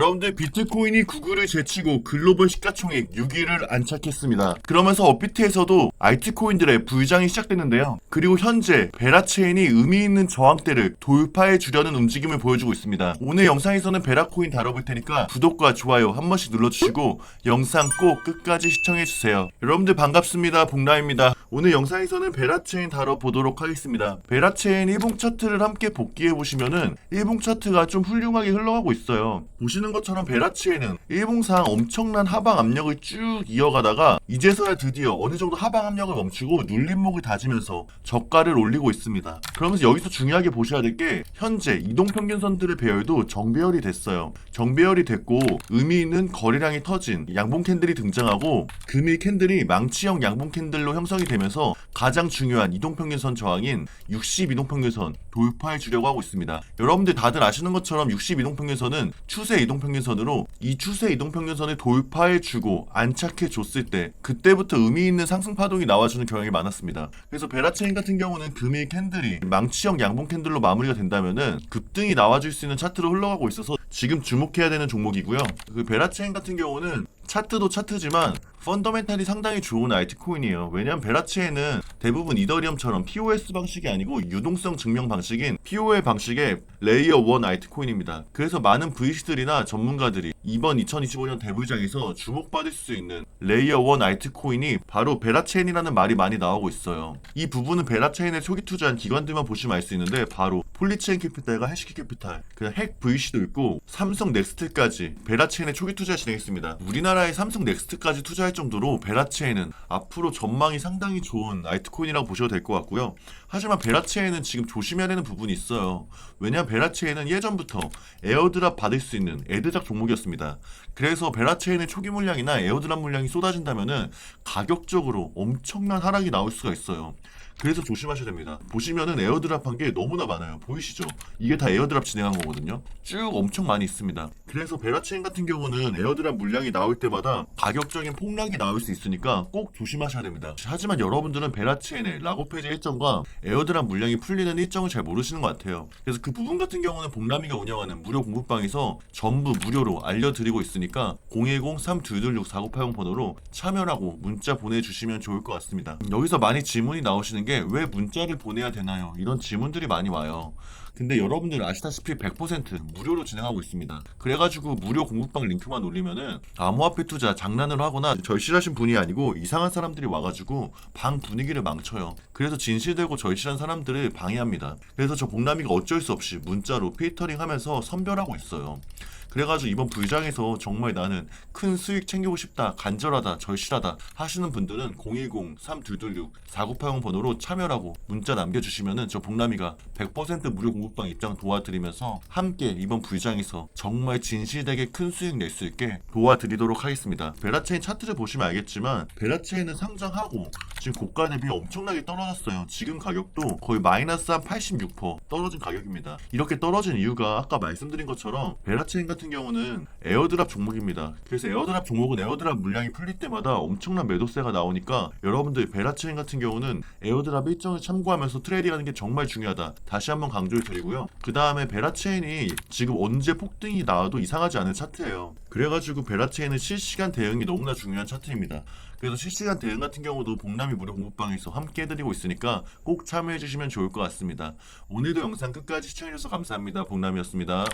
여러분들 비트코인이 구글을 제치고 글로벌 시가총액 6위를 안착했습니다. 그러면서 업비트에서도 알트코인들의 부장이 시작됐는데요. 그리고 현재 베라체인이 의미 있는 저항대를 돌파해 주려는 움직임을 보여주고 있습니다. 오늘 영상에서는 베라코인 다뤄볼 테니까 구독과 좋아요 한 번씩 눌러주시고 영상 꼭 끝까지 시청해주세요. 여러분들 반갑습니다. 복라입니다. 오늘 영상에서는 베라체인 다뤄보도록 하겠습니다. 베라체인 1봉 차트를 함께 복귀해보시면은 1봉 차트가 좀 훌륭하게 흘러가고 있어요. 보시는 것처럼 베라체인은 1봉상 엄청난 하방 압력을 쭉 이어가다가 이제서야 드디어 어느 정도 하방 압력을 멈추고 눌림목을 다지면서 저가를 올리고 있습니다. 그러면서 여기서 중요하게 보셔야 될 게 현재 이동평균선들의 배열도 정배열이 됐어요. 정배열이 됐고 의미 있는 거래량이 터진 양봉 캔들이 등장하고 금일 캔들이 망치형 양봉 캔들로 형성이 되면서 가장 중요한 이동평균선 저항인 60 이동평균선 돌파해 주려고 하고 있습니다. 여러분들 다들 아시는 것처럼 60 이동평균선은 추세 이동평균선으로 이 추세 이동평균선을 돌파해 주고 안착해 줬을 때 그때부터 의미 있는 상승 파동이 나와주는 경향이 많았습니다. 그래서 베라체인 같은 경우는 금일 캔들이 망치형 양봉 캔들로 마무리가 된다면은 급등이 나와줄 수 있는 차트로 흘러가고 있어서 지금 주목해야 되는 종목이고요. 그 베라체인 같은 경우는 차트도 차트지만 펀더멘탈이 상당히 좋은 알트코인이에요. 왜냐하면 베라체는 대부분 이더리움처럼 POS 방식이 아니고 유동성 증명 방식인 POL 방식의 레이어 1 알트코인입니다. 그래서 많은 VC들이나 전문가들이 이번 2025년 대불장에서 주목받을 수 있는 레이어 1 알트코인이 바로 베라체인이라는 말이 많이 나오고 있어요. 이 부분은 베라체인에 초기 투자한 기관들만 보시면 알 수 있는데 바로 폴리체인 캐피탈과 해시키 캐피탈, 그냥 핵 VC도 있고 삼성 넥스트까지 베라체인에 초기 투자 진행했습니다. 우리나라 의 삼성 넥스트까지 투자할 정도로 베라체인은 앞으로 전망이 상당히 좋은 알트코인이라고 보셔도 될 것 같고요. 하지만 베라체인은 지금 조심해야 되는 부분이 있어요. 왜냐하면 베라체인은 예전부터 에어드랍 받을 수 있는 에드작 종목이었습니다. 그래서 베라체인의 초기 물량이나 에어드랍 물량이 쏟아진다면은 가격적으로 엄청난 하락이 나올 수가 있어요. 그래서 조심하셔야 됩니다. 보시면은 에어드랍 한 게 너무나 많아요. 보이시죠? 이게 다 에어드랍 진행한 거거든요. 쭉 엄청 많이 있습니다. 그래서 베라체인 같은 경우는 에어드랍 물량이 나올 때마다 가격적인 폭락이 나올 수 있으니까 꼭 조심하셔야 됩니다. 하지만 여러분들은 베라체인의 락오페이지 일정과 에어드랍 물량이 풀리는 일정을 잘 모르시는 것 같아요. 그래서 그 부분 같은 경우는 복남이가 운영하는 무료 공부방에서 전부 무료로 알려드리고 있으니까 010-3226-4980 번호로 참여하고 문자 보내주시면 좋을 것 같습니다. 여기서 많이 질문이 나오시는 게 왜 문자를 보내야 되나요? 이런 질문들이 많이 와요. 근데 여러분들 아시다시피 100% 무료로 진행하고 있습니다. 그래가지고 무료 공부방 링크만 올리면은 암호화폐 투자 장난을 하거나 절실하신 분이 아니고 이상한 사람들이 와가지고 방 분위기를 망쳐요. 그래서 진실되고 절실한 사람들을 방해합니다. 그래서 저 복남이가 어쩔 수 없이 문자로 필터링 하면서 선별하고 있어요. 그래가지고 이번 불장에서 정말 나는 큰 수익 챙기고 싶다, 간절하다, 절실하다 하시는 분들은 010-3226-4980 번호로 참여하고 문자 남겨주시면은 저 복남이가 100% 무료 공부방 입장 도와드리면서 함께 이번 불장에서 정말 진실되게 큰 수익 낼 수 있게 도와드리도록 하겠습니다. 베라체인 차트를 보시면 알겠지만 베라체인은 상장하고 지금 고가 대비 엄청나게 떨어졌어요. 지금 가격도 거의 마이너스 한 86% 떨어진 가격입니다. 이렇게 떨어진 이유가 아까 말씀드린 것처럼 베라체인 같은 경우는 에어드랍 종목입니다. 그래서 에어드랍 종목은 에어드랍 물량이 풀릴 때마다 엄청난 매도세가 나오니까 여러분들 베라체인 같은 경우는 에어드랍 일정을 참고하면서 트레이딩하는 게 정말 중요하다. 다시 한번 강조를 드리고요. 그 다음에 베라체인이 지금 언제 폭등이 나와도 이상하지 않은 차트예요. 그래가지고 베라체인은 실시간 대응이 너무나 중요한 차트입니다. 그래서 실시간 대응 같은 경우도 복남이 무료 공부방에서 함께 해드리고 있으니까 꼭 참여해주시면 좋을 것 같습니다. 오늘도 영상 끝까지 시청해주셔서 감사합니다. 복남이었습니다.